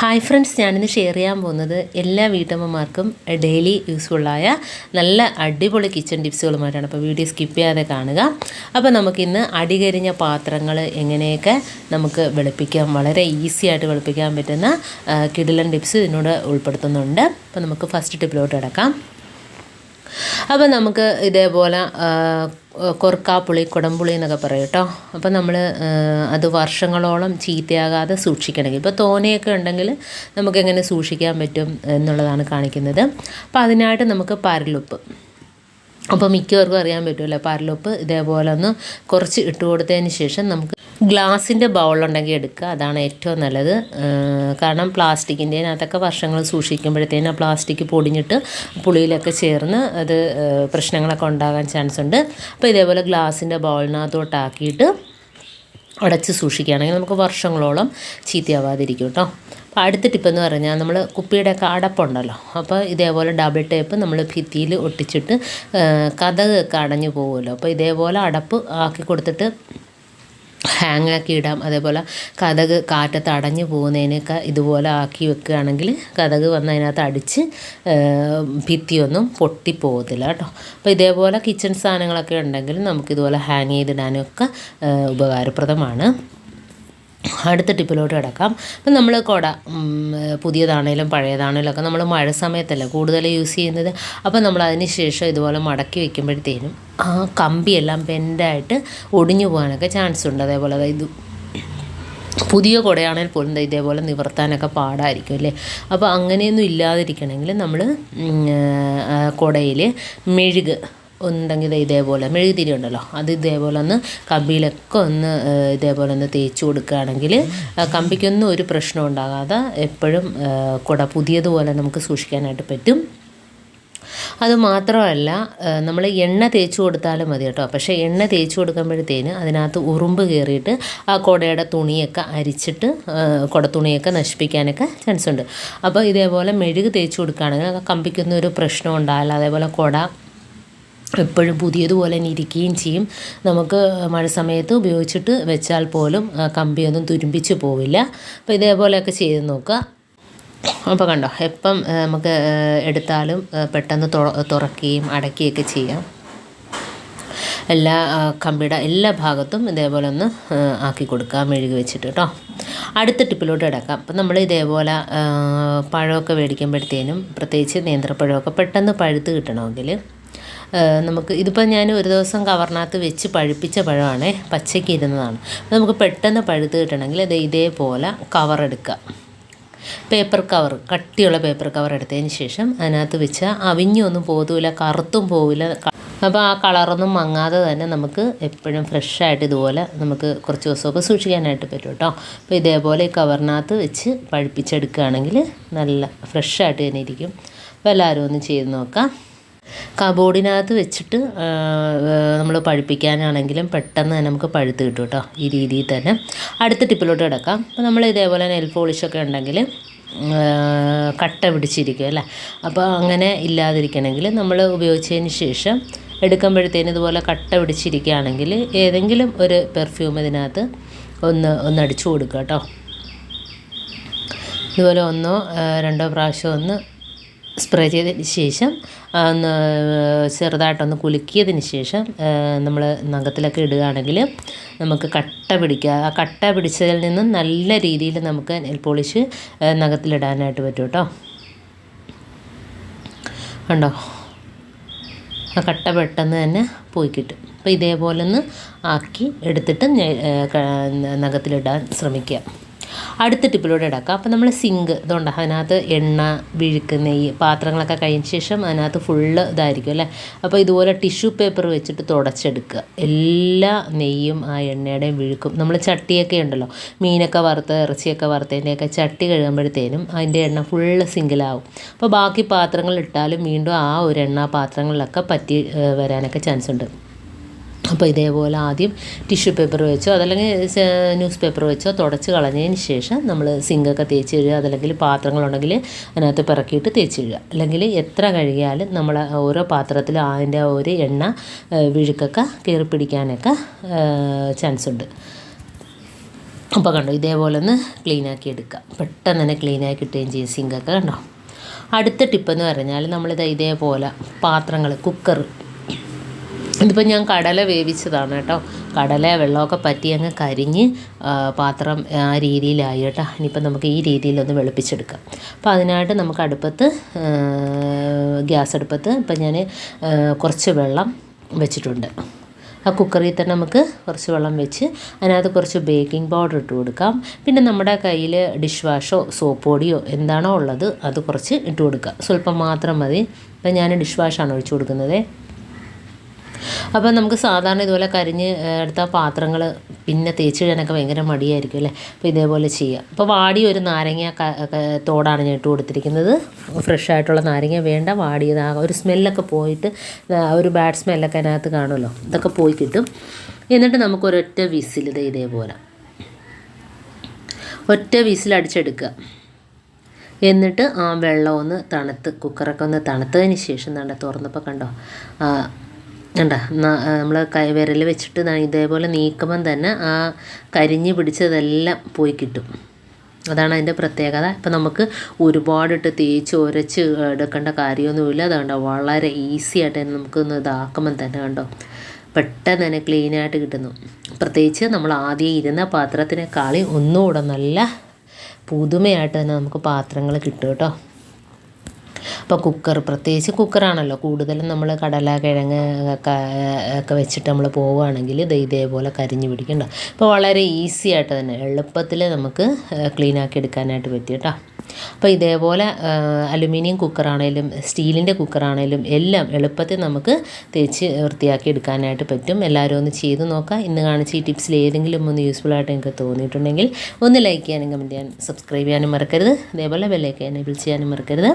Hi friends ഞാനിന്ന് share ചെയ്യാൻ പോകുന്നത് എല്ലാ വീട്ടമ്മമാർക്കും ഡെയിലി യൂസ്ഫുള്ളായ നല്ല അടിപൊളി കിച്ചൺ ടിപ്സുകളുമായിട്ടാണ് അപ്പോൾ വീഡിയോ സ്കിപ്പ് ചെയ്യാതെ കാണുക. അപ്പോൾ നമുക്കിന്ന് അടികരിഞ്ഞ പാത്രങ്ങൾ എങ്ങനെയൊക്കെ നമുക്ക് വെളുപ്പിക്കാം വളരെ ഈസി ആയിട്ട് വെളുപ്പിക്കാൻ പറ്റുന്ന കിടിലൻ ടിപ്സ് ഇതിനോട് ഉൾപ്പെടുത്തുന്നുണ്ട്. അപ്പോൾ നമുക്ക് ഫസ്റ്റ് ടിപ്പിലോട്ട് കിടക്കാം. അപ്പോൾ നമുക്ക് ഇതേപോലെ കൊർക്കാപ്പുളി കുടംപുളി എന്നൊക്കെ പറയും കേട്ടോ അപ്പോൾ നമ്മൾ അത് വർഷങ്ങളോളം ചീത്തയാകാതെ സൂക്ഷിക്കണമെങ്കിൽ. ഇപ്പോൾ തോനെയൊക്കെ ഉണ്ടെങ്കിൽ നമുക്കെങ്ങനെ സൂക്ഷിക്കാൻ പറ്റും എന്നുള്ളതാണ് കാണിക്കുന്നത്. അപ്പോൾ അതിനായിട്ട് നമുക്ക് പരലുപ്പ്. അപ്പോൾ മിക്കവർക്കും അറിയാൻ പറ്റുമല്ലോ പാരലോപ്പ് ഇതേപോലെ ഒന്ന് കുറച്ച് ഇട്ട് കൊടുത്തതിന് ശേഷം നമുക്ക് ഗ്ലാസിന്റെ ബൗളുണ്ടെങ്കിൽ എടുക്കുക. അതാണ് ഏറ്റവും നല്ലത്. കാരണം പ്ലാസ്റ്റിക്കിന്റെ അതൊക്കെ വർഷങ്ങൾ സൂക്ഷിക്കുമ്പോഴത്തേനും ആ പ്ലാസ്റ്റിക് പൊടിഞ്ഞിട്ട് പുളിയിലൊക്കെ ചേർന്ന് അത് പ്രശ്നങ്ങളൊക്കെ ഉണ്ടാകാൻ ചാൻസ് ഉണ്ട്. അപ്പോൾ ഇതേപോലെ ഗ്ലാസിന്റെ ബൗളിനകത്തോട്ടാക്കിയിട്ട് അടച്ച് സൂക്ഷിക്കുകയാണെങ്കിൽ നമുക്ക് വർഷങ്ങളോളം ചീത്തയാവാതിരിക്കും കേട്ടോ. അപ്പോൾ അടുത്ത ടിപ്പെന്ന് പറഞ്ഞാൽ നമ്മൾ കുപ്പിയുടെയൊക്കെ അടപ്പുണ്ടല്ലോ. അപ്പോൾ ഇതേപോലെ ഡബിൾ ടേപ്പ് നമ്മൾ ഭിത്തിയിൽ ഒട്ടിച്ചിട്ട് കഥകൊക്കെ അടഞ്ഞു പോകുമല്ലോ. അപ്പോൾ ഇതേപോലെ അടപ്പ് ആക്കി കൊടുത്തിട്ട് ഹാങ് ആക്കി ഇടാം. അതേപോലെ കഥക് കാറ്റത്ത് അടഞ്ഞു പോകുന്നതിനൊക്കെ ഇതുപോലെ ആക്കി വെക്കുകയാണെങ്കിൽ കഥക് വന്ന് അതിനകത്ത് അടിച്ച് ഭിത്തിയൊന്നും പൊട്ടിപ്പോകത്തില്ല കേട്ടോ. അപ്പോൾ ഇതേപോലെ കിച്ചൺ സാധനങ്ങളൊക്കെ ഉണ്ടെങ്കിൽ നമുക്കിതുപോലെ ഹാങ് ചെയ്തിടാനൊക്കെ ഉപകാരപ്രദമാണ്. അടുത്ത ടിപ്പിലോട്ട് കിടക്കാം. അപ്പം നമ്മൾ കുട പുതിയതാണേലും പഴയതാണേലും ഒക്കെ നമ്മൾ മഴ സമയത്തല്ല കൂടുതൽ യൂസ് ചെയ്യുന്നത്? അപ്പം നമ്മൾ അതിന് ശേഷം ഇതുപോലെ മടക്കി വെക്കുമ്പോഴത്തേനും ആ കമ്പിയെല്ലാം ബെൻഡായിട്ട് ഒടിഞ്ഞു പോകാനൊക്കെ ചാൻസ് ഉണ്ട്. അതേപോലെ ഇത് പുതിയ കുടയാണെങ്കിൽ പോലും ഇതേപോലെ നിവർത്താനൊക്കെ പാടായിരിക്കും അല്ലേ? അപ്പോൾ അങ്ങനെയൊന്നും ഇല്ലാതിരിക്കണമെങ്കിൽ നമ്മൾ കുടയിൽ മെഴുക് ഉണ്ടെങ്കിൽ ഇതേപോലെ മെഴുകുതിരി ഉണ്ടല്ലോ അത് ഇതേപോലെ ഒന്ന് കമ്പിയിലൊക്കെ ഒന്ന് ഇതേപോലെ ഒന്ന് തേച്ച് കൊടുക്കുകയാണെങ്കിൽ കമ്പിക്കൊന്നും ഒരു പ്രശ്നം ഉണ്ടാകാതെ എപ്പോഴും കുട പുതിയതുപോലെ നമുക്ക് സൂക്ഷിക്കാനായിട്ട് പറ്റും. അത് മാത്രമല്ല നമ്മൾ എണ്ണ തേച്ച് കൊടുത്താലും മതി കേട്ടോ. പക്ഷേ എണ്ണ തേച്ച് കൊടുക്കുമ്പോഴത്തേന് അതിനകത്ത് ഉറുമ്പ് കയറിയിട്ട് ആ കുടയുടെ തുണിയൊക്കെ അരിച്ചിട്ട് കുട തുണിയൊക്കെ നശിപ്പിക്കാനൊക്കെ ചാൻസ് ഉണ്ട് അപ്പോൾ ഇതേപോലെ മെഴുക് തേച്ച് കൊടുക്കുകയാണെങ്കിൽ കമ്പിക്കൊന്നും ഒരു പ്രശ്നം ഉണ്ടാകില്ല അതേപോലെ കുട എപ്പോഴും പുതിയതുപോലെ തന്നെ ഇരിക്കുകയും ചെയ്യും. നമുക്ക് മഴ സമയത്ത് ഉപയോഗിച്ചിട്ട് വെച്ചാൽ പോലും കമ്പിയൊന്നും തുരുമ്പിച്ച് പോവില്ല. അപ്പോൾ ഇതേപോലെയൊക്കെ ചെയ്ത് നോക്കുക. അപ്പോൾ കണ്ടോ എപ്പം നമുക്ക് എടുത്താലും പെട്ടെന്ന് തുറ തുറക്കുകയും അടയ്ക്കുകയൊക്കെ ചെയ്യാം. എല്ലാ കമ്പിയുടെ എല്ലാ ഭാഗത്തും ഇതേപോലെ ഒന്ന് ആക്കി കൊടുക്കാം മെഴുകി വെച്ചിട്ട് കേട്ടോ അടുത്ത ടിപ്പിലോട്ട് ഇടക്കാം അപ്പം നമ്മൾ ഇതേപോലെ പഴമൊക്കെ മേടിക്കുമ്പോഴത്തേനും പ്രത്യേകിച്ച് നേന്ത്രപ്പഴമൊക്കെ പെട്ടെന്ന് പഴുത്ത് കിട്ടണമെങ്കിൽ നമുക്ക് ഇതിപ്പോൾ ഞാൻ ഒരു ദിവസം കവറിനകത്ത് വെച്ച് പഴുപ്പിച്ച പഴമാണ് പച്ചയ്ക്ക് ഇരുന്നതാണ് നമുക്ക് പെട്ടെന്ന് പഴുത്ത് കിട്ടണമെങ്കിൽ അത് ഇതേപോലെ കവർ എടുക്കുക. പേപ്പർ കവർ കട്ടിയുള്ള പേപ്പർ കവർ എടുത്തതിന് ശേഷം അതിനകത്ത് വെച്ച് അവിഞ്ഞൊന്നും പോകില്ല കറുത്തും പോവില്ല അപ്പോൾ ആ കളറൊന്നും മങ്ങാതെ തന്നെ നമുക്ക് എപ്പോഴും ഫ്രഷായിട്ട് ഇതുപോലെ നമുക്ക് കുറച്ച് ദിവസമൊക്കെ സൂക്ഷിക്കാനായിട്ട് പറ്റും കേട്ടോ അപ്പോൾ ഇതേപോലെ ഈ കവറിനകത്ത് വെച്ച് പഴുപ്പിച്ചെടുക്കുകയാണെങ്കിൽ നല്ല ഫ്രഷായിട്ട് തന്നെ ഇരിക്കും. അപ്പോൾ എല്ലാവരും ഒന്ന് ചെയ്ത് നോക്കാം. കബോർഡിനകത്ത് വെച്ചിട്ട് നമ്മൾ പഴുപ്പിക്കാനാണെങ്കിലും പെട്ടെന്ന് തന്നെ നമുക്ക് പഴുത്ത് കിട്ടും കേട്ടോ ഈ രീതിയിൽ തന്നെ. അടുത്ത ടിപ്പിലോട്ട് കിടക്കാം. അപ്പോൾ നമ്മൾ ഇതേപോലെ നെൽ പോളിഷൊക്കെ ഉണ്ടെങ്കിൽ കട്ട പിടിച്ചിരിക്കും അല്ലേ? അപ്പോൾ അങ്ങനെ ഇല്ലാതിരിക്കണമെങ്കിൽ നമ്മൾ ഉപയോഗിച്ചതിന് ശേഷം എടുക്കുമ്പോഴത്തേന് ഇതുപോലെ കട്ട പിടിച്ചിരിക്കുകയാണെങ്കിൽ ഏതെങ്കിലും ഒരു പെർഫ്യൂം ഇതിനകത്ത് ഒന്ന് ഒന്ന് അടിച്ചു കൊടുക്കുക കേട്ടോ. ഇതുപോലെ ഒന്നോ രണ്ടോ പ്രാവശ്യം ഒന്ന് സ്പ്രേ ചെയ്തതിന് ശേഷം ഒന്ന് ചെറുതായിട്ടൊന്ന് കുലുക്കിയതിന് ശേഷം നമ്മൾ നഖത്തിലൊക്കെ ഇടുകയാണെങ്കിൽ നമുക്ക് കട്ട പിടിക്കുക. ആ കട്ട പിടിച്ചതിൽ നിന്നും നല്ല രീതിയിൽ നമുക്ക് നെൽ പോളിഷ് നഖത്തിലിടാനായിട്ട് പറ്റും കേട്ടോ കണ്ടോ? ആ കട്ട പെട്ടെന്ന് തന്നെ പോയി കിട്ടും. അപ്പോൾ ഇതേപോലെ ഒന്ന് ആക്കി എടുത്തിട്ട് നഖത്തിലിടാൻ ശ്രമിക്കുക. അടുത്ത ടിപ്പിലൂടെ ഇടാക്കാം അപ്പോൾ നമ്മൾ സിങ്ക് ഇതുണ്ട്. അതിനകത്ത് എണ്ണ വിഴുക്ക് നെയ്യ് പാത്രങ്ങളൊക്കെ കഴിഞ്ഞ ശേഷം അതിനകത്ത് ഫുള്ള് ഇതായിരിക്കും അല്ലേ? അപ്പോൾ ഇതുപോലെ ടിഷ്യൂ പേപ്പർ വെച്ചിട്ട് തുടച്ചെടുക്കുക. എല്ലാ നെയ്യും ആ എണ്ണയുടെയും വിഴുക്കും. നമ്മൾ ചട്ടിയൊക്കെ ഉണ്ടല്ലോ. മീനൊക്കെ വറുത്ത് ഇറച്ചിയൊക്കെ വറുത്തതിന്റെയൊക്കെ ചട്ടി കഴുകുമ്പോഴത്തേനും അതിന്റെ എണ്ണ ഫുള്ള് സിങ്കിലാവും. അപ്പോൾ ബാക്കി പാത്രങ്ങൾ ഇട്ടാലും വീണ്ടും ആ ഒരു എണ്ണ പാത്രങ്ങളിലൊക്കെ പറ്റി വരാനൊക്കെ ചാൻസ് ഉണ്ട് അപ്പോൾ ഇതേപോലെ ആദ്യം ടിഷ്യൂ പേപ്പർ വെച്ചോ അതല്ലെങ്കിൽ ന്യൂസ് പേപ്പർ വെച്ചോ തുടച്ച് കളഞ്ഞതിന് ശേഷം നമ്മൾ സിങ്കൊക്കെ തേച്ച് കഴുകുക അതല്ലെങ്കിൽ പാത്രങ്ങളുണ്ടെങ്കിൽ അതിനകത്ത് പിറക്കിയിട്ട് തേച്ച് കഴുകുക അല്ലെങ്കിൽ എത്ര കഴുകിയാലും നമ്മൾ ഓരോ പാത്രത്തിൽ അതിന്റെ ഒരു എണ്ണ വിഴുക്കൊക്കെ കയറി പിടിക്കാനൊക്കെ ചാൻസ് ഉണ്ട് അപ്പോൾ കണ്ടോ ഇതേപോലെ ഒന്ന് ക്ലീൻ ആക്കി എടുക്കുക. പെട്ടെന്ന് തന്നെ ക്ലീൻ ആക്കി കിട്ടുകയും ചെയ്യും സിങ്കൊക്കെ കണ്ടോ. അടുത്ത ടിപ്പെന്ന് പറഞ്ഞാൽ നമ്മളിത് ഇതേപോലെ പാത്രങ്ങൾ കുക്കർ ഇതിപ്പോൾ ഞാൻ കടല വേവിച്ചതാണ് കേട്ടോ. കടല വെള്ളമൊക്കെ പറ്റി അങ്ങ് കരിഞ്ഞ് പാത്രം ആ രീതിയിലായി കേട്ടോ. ഇനിയിപ്പോൾ നമുക്ക് ഈ രീതിയിലൊന്ന് വെളുപ്പിച്ചെടുക്കാം. അപ്പോൾ അതിനായിട്ട് നമുക്ക് അടുപ്പത്ത് ഗ്യാസ് അടുപ്പത്ത് ഇപ്പം ഞാൻ കുറച്ച് വെള്ളം വെച്ചിട്ടുണ്ട്. ആ കുക്കറിൽ തന്നെ നമുക്ക് കുറച്ച് വെള്ളം വെച്ച് അതിനകത്ത് കുറച്ച് ബേക്കിംഗ് പൗഡർ ഇട്ട് കൊടുക്കാം. പിന്നെ നമ്മുടെ കയ്യിൽ ഡിഷ് വാഷോ സോപ്പ് പൊടിയോ എന്താണോ ഉള്ളത് അത് കുറച്ച് ഇട്ട് കൊടുക്കുക സ്വല്പം മാത്രം മതി. ഇപ്പം ഞാൻ ഡിഷ് വാഷാണ് ഒഴിച്ചു കൊടുക്കുന്നത്. അപ്പോൾ നമുക്ക് സാധാരണ ഇതുപോലെ കരിഞ്ഞ് എടുത്ത പാത്രങ്ങൾ പിന്നെ തേച്ച് കഴിയാനൊക്കെ ഭയങ്കര മടിയായിരിക്കും അല്ലേ? അപ്പോൾ ഇതേപോലെ ചെയ്യുക അപ്പോൾ വാടി ഒരു നാരങ്ങ തോടാണ് ഞാൻ ഇട്ട് കൊടുത്തിരിക്കുന്നത്. ഫ്രഷ് ആയിട്ടുള്ള നാരങ്ങ വേണ്ട വാടിയതാകാം ഒരു സ്മെല്ലൊക്കെ പോയിട്ട് ഒരു ബാഡ് സ്മെല്ലൊക്കെ അതിനകത്ത് കാണുമല്ലോ? ഇതൊക്കെ പോയി കിട്ടും. എന്നിട്ട് നമുക്ക് ഒരൊറ്റ വിസിൽ ഇത് ഇതേപോലെ. ഒറ്റ വിസിൽ അടിച്ചെടുക്കുക. എന്നിട്ട് ആ വെള്ളം ഒന്ന് തണുത്ത് കുക്കറൊക്കെ ഒന്ന് തണുത്തതിന് ശേഷം തന്നെ തുറന്നപ്പോൾ കണ്ടോ? കണ്ട? നമ്മൾ കൈ വിരൽ വെച്ചിട്ട് ഇതേപോലെ നീക്കുമ്പം തന്നെ ആ കരിഞ്ഞ് പിടിച്ചതെല്ലാം പോയി കിട്ടും. അതാണ് അതിന്റെ പ്രത്യേകത. ഇപ്പം നമുക്ക് ഒരുപാടിട്ട് തേച്ച് ഉരച്ച് എടുക്കേണ്ട കാര്യമൊന്നുമില്ല. അതുകൊണ്ട് വളരെ ഈസി ആയിട്ട് തന്നെ നമുക്കൊന്ന് ഇതാക്കുമ്പം തന്നെ കണ്ടോ പെട്ടെന്ന് തന്നെ ക്ലീനായിട്ട് കിട്ടുന്നു. പ്രത്യേകിച്ച് നമ്മൾ ആദ്യം ഇരുന്ന പാത്രത്തിനേക്കാളി ഒന്നുകൂടെ നല്ല പുതുമയായിട്ട് തന്നെ നമുക്ക് പാത്രങ്ങൾ കിട്ടും കേട്ടോ. അപ്പോൾ കുക്കർ പ്രത്യേകിച്ച് കുക്കറാണല്ലോ കൂടുതലും നമ്മൾ കടല കിഴങ്ങ് ഒക്കെ വെച്ചിട്ട് നമ്മൾ പോവുകയാണെങ്കിൽ ഇത് ഇതേപോലെ കരിഞ്ഞ് പിടിക്കണ്ട. അപ്പോൾ വളരെ ഈസി ആയിട്ട് തന്നെ എളുപ്പത്തിൽ നമുക്ക് ക്ലീൻ ആക്കി എടുക്കാനായിട്ട് പറ്റി കേട്ടോ അപ്പോൾ ഇതേപോലെ അലുമിനിയം കുക്കറാണേലും സ്റ്റീലിന്റെ കുക്കറാണേലും എല്ലാം എളുപ്പത്തിൽ നമുക്ക് തേച്ച് വൃത്തിയാക്കി എടുക്കാനായിട്ട് പറ്റും. എല്ലാവരും ഒന്ന് ചെയ്ത് നോക്കാം. ഇന്ന് കാണിച്ച ഈ ടിപ്സിൽ ഏതെങ്കിലും ഒന്ന് യൂസ്ഫുൾ ആയിട്ട് നിങ്ങൾക്ക് തോന്നിയിട്ടുണ്ടെങ്കിൽ ഒന്ന് ലൈക്ക് ചെയ്യാനും കമന്റ് ചെയ്യാനും സബ്സ്ക്രൈബ് ചെയ്യാനും മറക്കരുത്. അതേപോലെ ബെല്ലൈക്ക് എനേബിൾ ചെയ്യാനും മറക്കരുത്.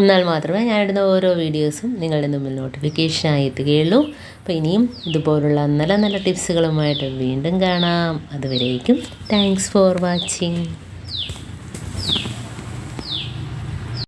എന്നാൽ മാത്രമേ ഞാൻ ഞാനിടുന്ന ഓരോ വീഡിയോസും നിങ്ങളുടെ മുമ്പിൽ നോട്ടിഫിക്കേഷനായി എത്തുകയുള്ളൂ. അപ്പോൾ ഇനിയും ഇതുപോലുള്ള നല്ല നല്ല ടിപ്സുകളുമായിട്ട് വീണ്ടും കാണാം. അതുവരേക്കും താങ്ക്സ് ഫോർ വാച്ചിങ്